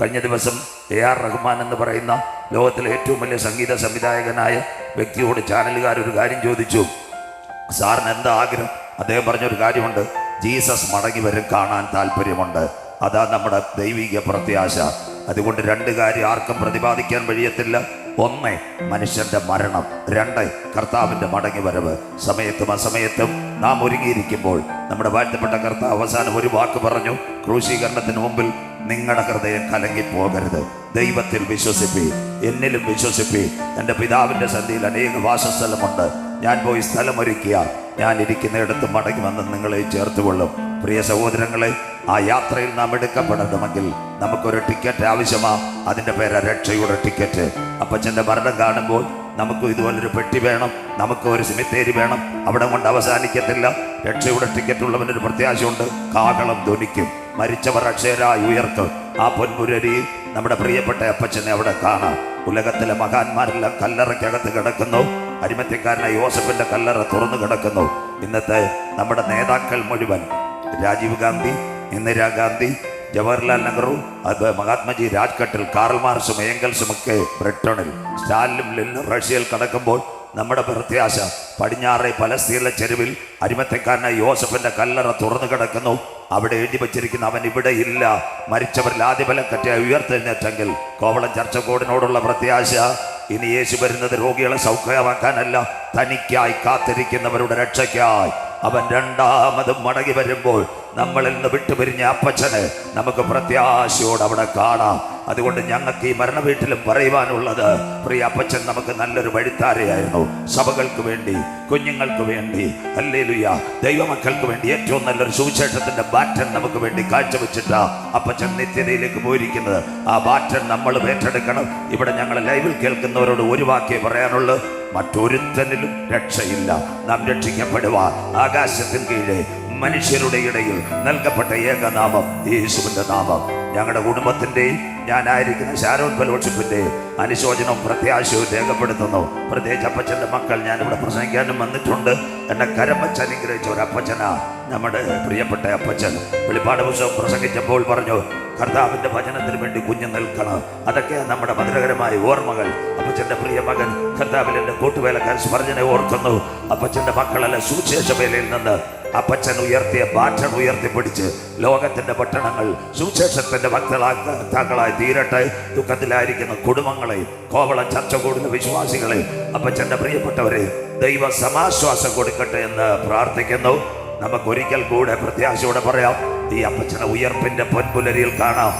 കഴിഞ്ഞ ദിവസം A R Rahman എന്ന് പറയുന്ന ലോകത്തിലെ ഏറ്റവും വലിയ സംഗീത സംവിധായകനായ വ്യക്തിയോട് ചാനലുകാരൊരു കാര്യം ചോദിച്ചു. സാറിന് എന്താ ആഗ്രഹം? അദ്ദേഹം പറഞ്ഞൊരു കാര്യമുണ്ട്. ജീസസ് മടങ്ങി വരും കാണാൻ താല്പര്യമുണ്ട്. അതാ നമ്മുടെ ദൈവിക പ്രത്യാശ. അതുകൊണ്ട് രണ്ട് കാര്യം ആർക്കും പ്രതിപാദിക്കാൻ കഴിയത്തില്ല. ഒന്ന് മനുഷ്യന്റെ മരണം. രണ്ട് കർത്താവിന്റെ മടങ്ങി വരവ്. സമയത്തും അസമയത്തും നാം ഒരുങ്ങിയിരിക്കുമ്പോൾ നമ്മുടെ വാഴ്ത്തപ്പെട്ട കർത്താവ് അവസാനം ഒരു വാക്ക് പറഞ്ഞു. ക്രൂശീകരണത്തിന് മുമ്പിൽ നിങ്ങളുടെ ഹൃദയം കലങ്ങിപ്പോകരുത്. ദൈവത്തിൽ വിശ്വസിപ്പി എന്നിലും വിശ്വസിപ്പി. എന്റെ പിതാവിന്റെ സന്ധിയിൽ അനേക വാസസ്ഥലമുണ്ട്. ഞാൻ പോയി സ്ഥലമൊരുക്കിയ. ഞാൻ ഇരിക്കുന്നിടത്ത് മടങ്ങി വന്ന് നിങ്ങളെ ചേർത്തുകൊള്ളും. പ്രിയ സഹോദരങ്ങളെ ആ യാത്രയിൽ നാം എടുക്കപ്പെടണമെങ്കിൽ നമുക്കൊരു ടിക്കറ്റ് ആവശ്യമാ. അതിന്റെ പേര് രക്ഷയുടെ ടിക്കറ്റ്. അപ്പച്ചന്റെ മരണം കാണുമ്പോൾ നമുക്ക് ഇതുപോലൊരു പെട്ടി വേണം നമുക്ക് ഒരു സിമിത്തേരി വേണം. അവിടെ കൊണ്ട് അവസാനിക്കത്തില്ല. രക്ഷയുടെ ടിക്കറ്റ് ഉള്ളവനൊരു പ്രത്യാശയുണ്ട്. കാകളം ധ്വനിക്കും. മരിച്ചവർ അക്ഷയരായി ഉയർത്തും ആ പൊൻപുരരി നമ്മുടെ പ്രിയപ്പെട്ട അപ്പച്ചനെ അവിടെ കാണാം. ഉലകത്തിലെ മഹാന്മാരെല്ലാം കല്ലറയ്ക്കകത്ത് കിടക്കുന്നു. അരിമത്യക്കാരനായ യോസഫിന്റെ കല്ലറ തുറന്നു കിടക്കുന്നു. ഇന്നത്തെ നമ്മുടെ നേതാക്കൾ മുഴുവൻ രാജീവ് ഗാന്ധി ഇന്ദിരാഗാന്ധി ജവഹർലാൽ നെഹ്റു അത് മഹാത്മജി രാജ്ഘട്ടിൽ കാർൽ മാർസും ഏങ്കൽസും ഒക്കെ ബ്രിട്ടണിൽ. സ്റ്റാലിനും റഷ്യയിൽ കടക്കുമ്പോൾ നമ്മുടെ പ്രത്യാശ. പടിഞ്ഞാറെ പലസ്തീനിലെ ചെരുവിൽ അരിമത്തക്കാരനായ യോസഫിന്റെ കല്ലറ തുറന്നു കിടക്കുന്നു. അവിടെ എഴുതി വച്ചിരിക്കുന്ന അവൻ ഇവിടെ ഇല്ല. മരിച്ചവരിൽ ആദ്യഫലം കറ്റിയ ഉയർത്തെഴുന്നേറ്റെങ്കിൽ കോവളം ചർച്ചക്കോടിനോടുള്ള പ്രത്യാശ. ഇനി യേശു വരുന്നത് രോഗികളെ സൗഖ്യമാക്കാനല്ല. തനിക്കായി കാത്തിരിക്കുന്നവരുടെ രക്ഷയ്ക്കായി. അവൻ രണ്ടാമതും മടങ്ങി വരുമ്പോൾ നമ്മളിൽ നിന്ന് വിട്ടുപിരിഞ്ഞ അപ്പച്ചന് നമുക്ക് പ്രത്യാശയോട് അവിടെ കാണാം. അതുകൊണ്ട് ഞങ്ങൾക്ക് ഈ മരണ വീട്ടിലും പറയുവാനുള്ളത് പ്രിയ അപ്പച്ചൻ നമുക്ക് നല്ലൊരു വഴിത്താരയായിരുന്നു. സഭകൾക്ക് വേണ്ടി കുഞ്ഞുങ്ങൾക്ക് വേണ്ടി അല്ലേലുയ ദൈവമക്കൾക്ക് വേണ്ടി ഏറ്റവും നല്ലൊരു സുവിശേഷത്തിന്റെ ബാറ്റൻ നമുക്ക് വേണ്ടി കാഴ്ചവെച്ചിട്ടാ അപ്പച്ചൻ നിത്യതയിലേക്ക് പോയിരിക്കുന്നത്. ആ ബാറ്റൻ നമ്മൾ ഏറ്റെടുക്കണം. ഇവിടെ ഞങ്ങൾ ലൈവിൽ കേൾക്കുന്നവരോട് ഒരു വാക്കേ പറയാനുള്ളൂ. മറ്റൊരുത്തനിലും രക്ഷയില്ല. നാം രക്ഷിക്കപ്പെടുവാൻ ആകാശത്തിന് കീഴെ മനുഷ്യരുടെ ഇടയിൽ നൽകപ്പെട്ട ഏകനാമം യേശുവിന്റെ നാമം. ഞങ്ങളുടെ കുടുംബത്തിന്റെ ഞാനായിരിക്കുന്ന ശാരോൺ ഫെലോഷിപ്പിന്റെ അനുശോചനവും പ്രത്യാശയും രേഖപ്പെടുത്തുന്നു. പ്രത്യേകിച്ച് അപ്പച്ചന്റെ മക്കൾ ഞാനിവിടെ പ്രസംഗിക്കാനും വന്നിട്ടുണ്ട്. എന്നെ കരപ്പച്ച അനുഗ്രഹിച്ച ഒരു അപ്പച്ചനാ നമ്മുടെ പ്രിയപ്പെട്ട അപ്പച്ചൻ. വെളിപ്പാട് പുസ്തകം പ്രസംഗിച്ചപ്പോൾ പറഞ്ഞു കർത്താവിന്റെ ഭജനത്തിന് വേണ്ടി കുഞ്ഞു നിൽക്കണം. അതൊക്കെ നമ്മുടെ മധുരകരമായ ഓർമ്മകൾ. അപ്പച്ചന്റെ പ്രിയ മകൻ കർത്താവിൽ എന്റെ കൂട്ടുവേലക്കാരൻ സ്മർജനെ ഓർക്കുന്നു. അപ്പച്ചന്റെ മക്കളല്ല സുവിശേഷ വേലയിൽ നിന്ന് അപ്പച്ചൻ ഉയർത്തിയ ബാറ്റൺ ഉയർത്തിപ്പിടിച്ച് ലോകത്തിന്റെ പട്ടണങ്ങൾ സുവിശേഷത്തിന്റെ ഭക്തളാക്കളായി തീരട്ടെ. ദുഃഖത്തിലായിരിക്കുന്ന കുടുംബങ്ങളെ കോവളം ചർച്ച കൂടുന്ന വിശ്വാസികളെ അപ്പച്ചന്റെ പ്രിയപ്പെട്ടവരെ ദൈവ സമാശ്വാസം കൊടുക്കട്ടെ എന്ന് പ്രാർത്ഥിക്കുന്നു. നമുക്കൊരിക്കൽ കൂടെ പ്രത്യാശയോടെ പറയാം. ഈ അപ്പച്ചനെ ഉയർപ്പിന്റെ പൊൻപുലരിയിൽ കാണാം.